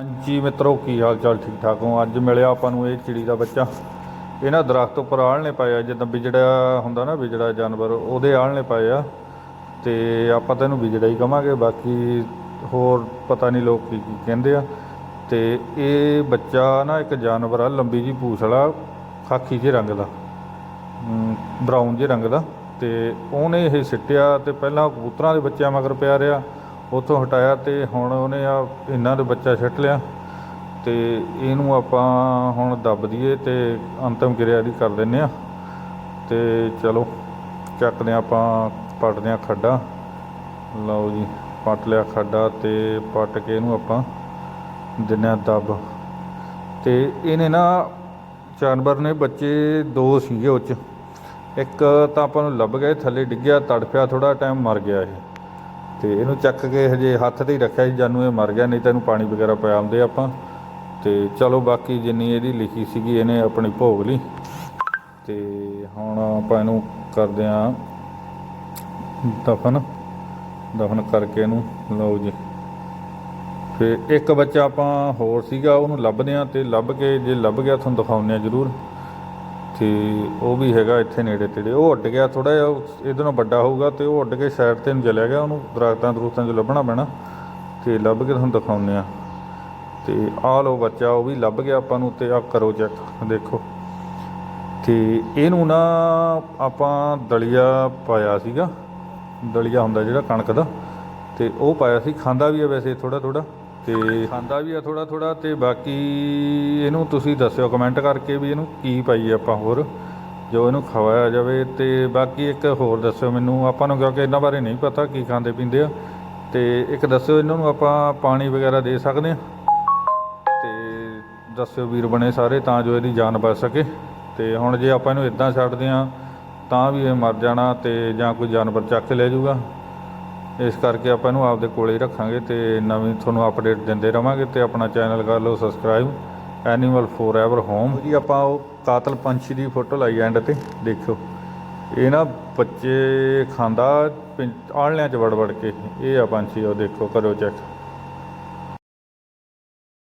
ਹਾਂਜੀ ਮਿੱਤਰੋ, ਕੀ ਹਾਲ ਚਾਲ ਠੀਕ ਠਾਕ ਹੋ? ਅੱਜ ਮਿਲਿਆ ਆਪਾਂ ਨੂੰ ਇਹ ਚਿੜੀ ਦਾ ਬੱਚਾ। ਇਹ ਨਾ ਦਰਖਤ ਉੱਪਰ ਆਲਣੇ ਪਾਏ ਆ, ਜਿੱਦਾਂ ਵਿਜੜਾ ਹੁੰਦਾ ਨਾ ਵਿਜੜਾ ਜਾਨਵਰ, ਉਹਦੇ ਆਲਣੇ ਪਾਏ ਆ। ਤੇ ਆਪਾਂ ਤਾਂ ਇਹਨੂੰ ਵਿਜੜਾ ਹੀ ਕਵਾਂਗੇ, ਬਾਕੀ ਹੋਰ ਪਤਾ ਨਹੀਂ ਲੋਕ ਕੀ ਕੀ ਕਹਿੰਦੇ ਆ। ਤੇ ਇਹ ਬੱਚਾ ਨਾ, ਇੱਕ ਜਾਨਵਰ ਆ, ਲੰਬੀ ਜੀ ਪੂਛ ਵਾਲਾ ਖਾਕੀ ਜਿਹੇ ਰੰਗ ਦਾ। ਬਰਾਊਨ ਜਿਹੇ ਰੰਗ ਦਾ। ਤੇ ਉਹਨੇ ਇਹ ਸਿੱਟਿਆ, ਤੇ ਪਹਿਲਾਂ ਕਬੂਤਰਾਂ ਦੇ ਬੱਚਿਆਂ ਮਗਰ ਪਿਆ ਰਿਹਾ। ਉੱਥੋਂ ਹਟਾਇਆ ਤੇ ਹੁਣ ਉਹਨੇ ਆ ਇਹਨਾਂ ਦੇ ਬੱਚਾ ਛੱਟ ਲਿਆ ਤੇ ਇਹਨੂੰ ਆਪਾਂ ਹੁਣ ਦੱਬ ਦਈਏ ਤੇ ਅੰਤਮ ਕਿਰਿਆ ਦੀ ਕਰ ਦਿੰਨੇ ਆ ਤੇ ਚਲੋ, ਚੱਕਦੇ ਹਾਂ ਆਪਾਂ, ਪੱਟਦੇ ਹਾਂ ਖੱਡਾ। ਲਓ ਜੀ, ਪੱਟ ਲਿਆ ਖੱਡਾ ਤੇ ਪੱਟ ਕੇ ਇਹਨੂੰ ਆਪਾਂ ਦਿੰਨੇ ਆ ਦੱਬ। ਤੇ ਇਹਨੇ ਨਾ, ਜਾਨਵਰ ਨੇ ਬੱਚੇ ਦੋ ਸੀਗੇ ਉਹ 'ਚ। ਇੱਕ ਤਾਂ ਆਪਾਂ ਨੂੰ ਲੱਭ ਗਏ ਥੱਲੇ ਡਿੱਗਿਆ, ਤੜਫਿਆ ਥੋੜਾ ਟਾਈਮ ਮਰ ਗਿਆ ਇਹ। ਤੇ ਇਹਨੂੰ ਚੱਕ ਕੇ ਹਜੇ ਹੱਥ ਤੇ ਹੀ ਰੱਖਿਆ ਸੀ, ਜਾਨੂੰ ਇਹ ਮਰ ਗਿਆ, ਨਹੀਂ ਤਾਂ ਇਹਨੂੰ ਪਾਣੀ ਵਗੈਰਾ ਪਿਆ ਆਉਂਦੇ ਆਪਾਂ। ਤੇ ਚਲੋ ਬਾਕੀ ਜਿੰਨੀ ਇਹਦੀ ਲਿਖੀ ਸੀਗੀ, ਇਹਨੇ ਆਪਣੀ ਭੋਗ ਲਈ। ਤੇ ਹੁਣ ਆਪਾਂ ਇਹਨੂੰ ਕਰਦੇ ਆਂ ਦਫਨ। ਦਫਨ ਕਰਕੇ ਇਹਨੂੰ, ਲਓ ਜੀ। ਫਿਰ ਇੱਕ ਬੱਚਾ ਆਪਾਂ ਹੋਰ ਸੀਗਾ, ਉਹਨੂੰ ਲੱਭਦੇ ਆਂ ਤੇ ਲੱਭ ਕੇ, ਜੇ ਲੱਭ ਗਿਆ, ਤੁਹਾਨੂੰ ਦਿਖਾਉਂਦੇ ਆ ਜ਼ਰੂਰ। ਤੇ ਉਹ ਵੀ ਹੈਗਾ ਇੱਥੇ ਨੇੜੇ ਤੇੜੇ। ਉਹ ਉੱਡ ਗਿਆ ਥੋੜਾ ਜਿਹਾ, ਇਹਦੇ ਨਾਲੋਂ ਵੱਡਾ ਹੋਊਗਾ ਤੇ ਉਹ ਉੱਡ ਕੇ ਸਾਈਡ ਤੇ ਨੂੰ ਚਲਿਆ ਗਿਆ, ਉਹਨੂੰ ਦਰਖਤਾਂ ਦਰੁਖਤਾਂ 'ਚ ਲੱਭਣਾ ਪੈਣਾ ਤੇ ਲੱਭ ਕੇ ਤੁਹਾਨੂੰ ਦਿਖਾਉਂਦੇ ਆ ਤੇ ਆਹ ਲੋ ਬੱਚਾ, ਉਹ ਵੀ ਲੱਭ ਗਿਆ ਆਪਾਂ ਨੂੰ ਤੇ ਆ ਕਰੋ ਚੈੱਕ ਦੇਖੋ। ਤੇ ਇਹਨੂੰ ਨਾ ਆਪਾਂ ਦਲੀਆ ਪਾਇਆ ਸੀਗਾ, ਦਲੀਆ ਹੁੰਦਾ ਜਿਹੜਾ ਕਣਕ ਦਾ, ਤੇ ਉਹ ਪਾਇਆ ਸੀ, ਖਾਂਦਾ ਵੀ ਹੈ ਵੈਸੇ ਥੋੜਾ ਥੋੜਾ ਤੇ ਖਾਂਦਾ ਵੀ ਆ ਥੋੜਾ ਥੋੜਾ ਤੇ ਬਾਕੀ ਇਹਨੂੰ ਤੁਸੀਂ ਦੱਸਿਓ ਕਮੈਂਟ ਕਰਕੇ ਵੀ ਇਹਨੂੰ ਕੀ ਪਾਈਏ ਆਪਾਂ ਹੋਰ, ਜੋ ਇਹਨੂੰ ਖਵਾਇਆ ਜਾਵੇ ਤੇ ਬਾਕੀ ਇੱਕ ਹੋਰ ਦੱਸਿਓ ਮੈਨੂੰ, ਆਪਾਂ ਨੂੰ ਕਿਉਂਕਿ ਇਹਨਾਂ ਬਾਰੇ ਨਹੀਂ ਪਤਾ ਕੀ ਖਾਂਦੇ ਪੀਂਦੇ ਆ। ਤੇ ਇੱਕ ਦੱਸਿਓ ਇਹਨਾਂ ਨੂੰ ਆਪਾਂ ਪਾਣੀ ਵਗੈਰਾ ਦੇ ਸਕਦੇ ਆ। ਤੇ ਦੱਸਿਓ ਵੀਰ ਬਣੇ ਸਾਰੇ ਤਾਂ ਜੋ ਇਹਦੀ ਜਾਨ ਬਚ ਸਕੇ। ਤੇ ਹੁਣ ਜੇ ਆਪਾਂ ਇਹਨੂੰ ਇਦਾਂ ਛੱਡਦੇ ਆ, ਤਾਂ ਵੀ ਇਹ ਮਰ ਜਾਣਾ ਤੇ ਜਾਂ ਕੋਈ ਜਾਨਵਰ ਚੱਕ ਕੇ ਲੈ ਜਾਊਗਾ। ਇਸ ਕਰਕੇ ਆਪਾਂ ਇਹਨੂੰ ਆਪਦੇ ਕੋਲੇ ਹੀ ਰੱਖਾਂਗੇ ਤੇ ਨਵੀਂ ਤੁਹਾਨੂੰ ਅਪਡੇਟ ਦਿੰਦੇ ਰਵਾਂਗੇ ਤੇ ਆਪਣਾ ਚੈਨਲ ਕਰ ਲਓ ਸਬਸਕ੍ਰਾਈਬ ਐਨੀਮਲ ਫੋਰਐਵਰ ਹੋਮ ਜੀ, ਆਪਾਂ ਉਹ ਕਾਤਲ ਪੰਛੀ ਦੀ ਫੋਟੋ ਲਾਈ ਐਂਡ ਤੇ, ਦੇਖਿਓ। ਇਹ ਨਾ ਬੱਚੇ ਖਾਂਦਾ, ਪਿੰ- ਆਲਣਿਆਂ ਚ ਵੜ ਵੜ ਕੇ। ਇਹ ਆ ਪੰਛੀ, ਉਹ ਦੇਖੋ ਕਰੋ ਚੈੱਕ